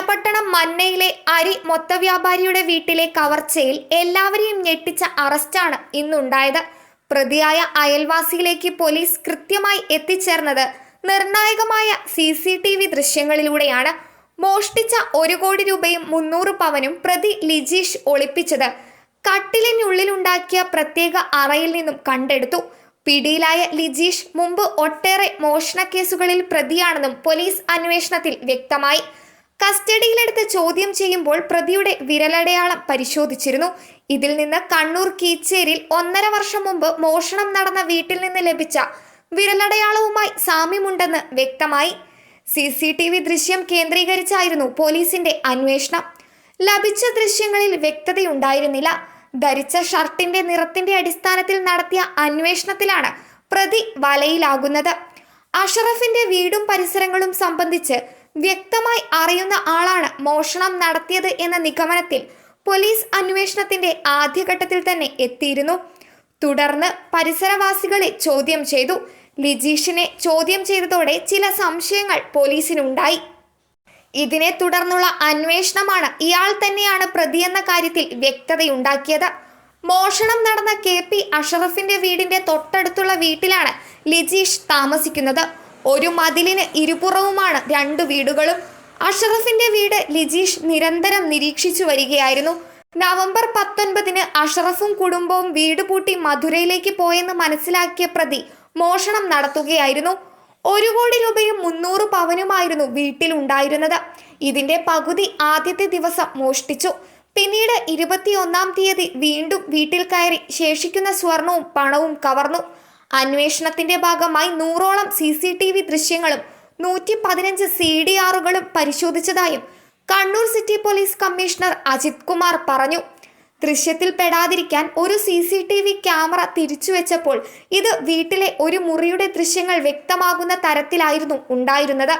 വളപട്ടണം മന്നയിലെ അരി മൊത്തവ്യാപാരിയുടെ വീട്ടിലെ കവർച്ചയിൽ എല്ലാവരെയും ഞെട്ടിച്ച അറസ്റ്റാണ് ഇന്നുണ്ടായത്. പ്രതിയായ അയൽവാസിയിലേക്ക് പോലീസ് കൃത്യമായി എത്തിച്ചേർന്നത് നിർണായകമായ സി സി ടി വി ദൃശ്യങ്ങളിലൂടെയാണ്. മോഷ്ടിച്ച ഒരു കോടി രൂപയും മുന്നൂറ് പവനും പ്രതി ലിജീഷ് ഒളിപ്പിച്ചത് കട്ടിലിനുള്ളിലുണ്ടാക്കിയ പ്രത്യേക അറയിൽ നിന്നും കണ്ടെടുത്തു. പിടിയിലായ ലിജീഷ് മുമ്പ് ഒട്ടേറെ മോഷണ കേസുകളിൽ പ്രതിയാണെന്നും പോലീസ് അന്വേഷണത്തിൽ വ്യക്തമായി. കസ്റ്റഡിയിലെടുത്ത് ചോദ്യം ചെയ്യുമ്പോൾ പ്രതിയുടെ വിരലടയാളം പരിശോധിച്ചിരുന്നു. ഇതിൽ നിന്ന് കണ്ണൂർ കീച്ചേരിൽ ഒന്നര വർഷം മുമ്പ് മോഷണം നടന്ന വീട്ടിൽ നിന്ന് ലഭിച്ച വിരലടയാളവുമായി സാമ്യമുണ്ടെന്ന് വ്യക്തമായി. സി സി ടി വി ദൃശ്യം കേന്ദ്രീകരിച്ചായിരുന്നു പോലീസിന്റെ അന്വേഷണം. ലഭിച്ച ദൃശ്യങ്ങളിൽ വ്യക്തതയുണ്ടായിരുന്നില്ല. ധരിച്ച ഷർട്ടിന്റെ നിറത്തിന്റെ അടിസ്ഥാനത്തിൽ നടത്തിയ അന്വേഷണത്തിലാണ് പ്രതി വലയിലാകുന്നത്. അഷറഫിന്റെ വീടും പരിസരങ്ങളും സംബന്ധിച്ച് വ്യക്തമായി അറിയുന്ന ആളാണ് മോഷണം നടത്തിയത് എന്ന നിഗമനത്തിൽ പോലീസ് അന്വേഷണത്തിന്റെ ആദ്യഘട്ടത്തിൽ തന്നെ എത്തിയിരുന്നു. തുടർന്ന് പരിസരവാസികളെ ചോദ്യം ചെയ്തു. ലിജീഷിനെ ചോദ്യം ചെയ്തതോടെ ചില സംശയങ്ങൾ പോലീസിനുണ്ടായി. ഇതിനെ തുടർന്നുള്ള അന്വേഷണമാണ് ഇയാൾ തന്നെയാണ് പ്രതിയെന്ന കാര്യത്തിൽ വ്യക്തതയുണ്ടാക്കിയത്. മോഷണം നടന്ന കെ പി അഷറഫിന്റെ വീടിന്റെ തൊട്ടടുത്തുള്ള വീട്ടിലാണ് ലിജീഷ് താമസിക്കുന്നത്. ഒരു മതിലിന് ഇരുപുറവുമാണ് രണ്ടു വീടുകളും. അഷറഫിന്റെ വീട് ലിജീഷ് നിരന്തരം നിരീക്ഷിച്ചു വരികയായിരുന്നു. നവംബർ പത്തൊൻപതിന് അഷറഫും കുടുംബവും വീട് പൂട്ടി മധുരയിലേക്ക് പോയെന്ന് മനസ്സിലാക്കിയ പ്രതി മോഷണം നടത്തുകയായിരുന്നു. ഒരു കോടി രൂപയും മുന്നൂറ് പവനുമായിരുന്നു വീട്ടിലുണ്ടായിരുന്നത് ഇതിന്റെ പകുതി ആദ്യത്തെ ദിവസം മോഷ്ടിച്ചു. പിന്നീട് ഇരുപത്തിയൊന്നാം തീയതി വീണ്ടും വീട്ടിൽ കയറി ശേഷിക്കുന്ന സ്വർണവും പണവും കവർന്നു. അന്വേഷണത്തിന്റെ ഭാഗമായി നൂറോളം സി സി ടി വി ദൃശ്യങ്ങളും നൂറ്റി പതിനഞ്ച് സി ഡി ആറുകളും പരിശോധിച്ചതായും Kannur city police commissioner Ajith Kumar പറഞ്ഞു. ദൃശ്യത്തിൽ പെടാതിരിക്കാൻ ഒരു C C T V camera തിരിച്ചുവെച്ചപ്പോൾ ഇത് വീട്ടിലെ ഒരു മുറിയുടെ ദൃശ്യങ്ങൾ വ്യക്തമാകുന്ന തരത്തിലായിരുന്നു ഉണ്ടായിരുന്നത്.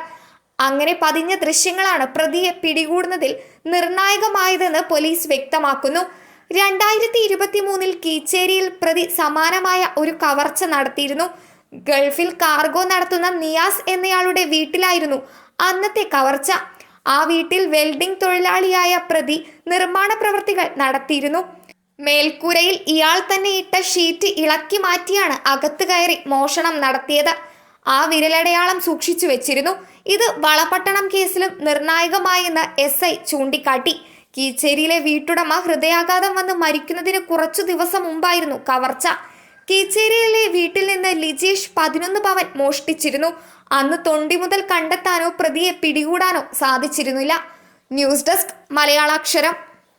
അങ്ങനെ പതിഞ്ഞ ദൃശ്യങ്ങളാണ് പ്രതിയെ പിടികൂടുന്നതിൽ നിർണായകമായതെന്ന് പോലീസ് വ്യക്തമാക്കുന്നു. രണ്ടായിരത്തി ഇരുപത്തി മൂന്നിൽ കീച്ചേരിയിൽ പ്രതി സമാനമായ ഒരു കവർച്ച നടത്തിയിരുന്നു. ഗൾഫിൽ കാർഗോ നടത്തുന്ന നിയാസ് എന്നയാളുടെ വീട്ടിലായിരുന്നു അന്നത്തെ കവർച്ച. ആ വീട്ടിൽ വെൽഡിംഗ് തൊഴിലാളിയായ പ്രതി നിർമ്മാണ പ്രവൃത്തികൾ നടത്തിയിരുന്നു. മേൽക്കൂരയിൽ ഇയാൾ തന്നെ ഇട്ട ഷീറ്റ് ഇളക്കി മാറ്റിയാണ് അകത്ത് കയറി മോഷണം നടത്തിയത്. ആ വിരലടയാളം സൂക്ഷിച്ചു വെച്ചിരുന്നു. ഇത് വളപട്ടണം കേസിലും നിർണായകമായെന്ന് എസ് ഐ ചൂണ്ടിക്കാട്ടി. കീച്ചേരിയിലെ വീട്ടുടമ ഹൃദയാഘാതം വന്ന് മരിക്കുന്നതിന് കുറച്ചു ദിവസം മുമ്പായിരുന്നു കവർച്ച. കീച്ചേരിയിലെ വീട്ടിൽ നിന്ന് ലിജേഷ് പതിനൊന്ന് പവൻ മോഷ്ടിച്ചിരുന്നു. അന്ന് തൊണ്ടി മുതൽ കണ്ടെത്താനോ പ്രതിയെ പിടികൂടാനോ സാധിച്ചിരുന്നില്ല. News desk Malayalaksharam.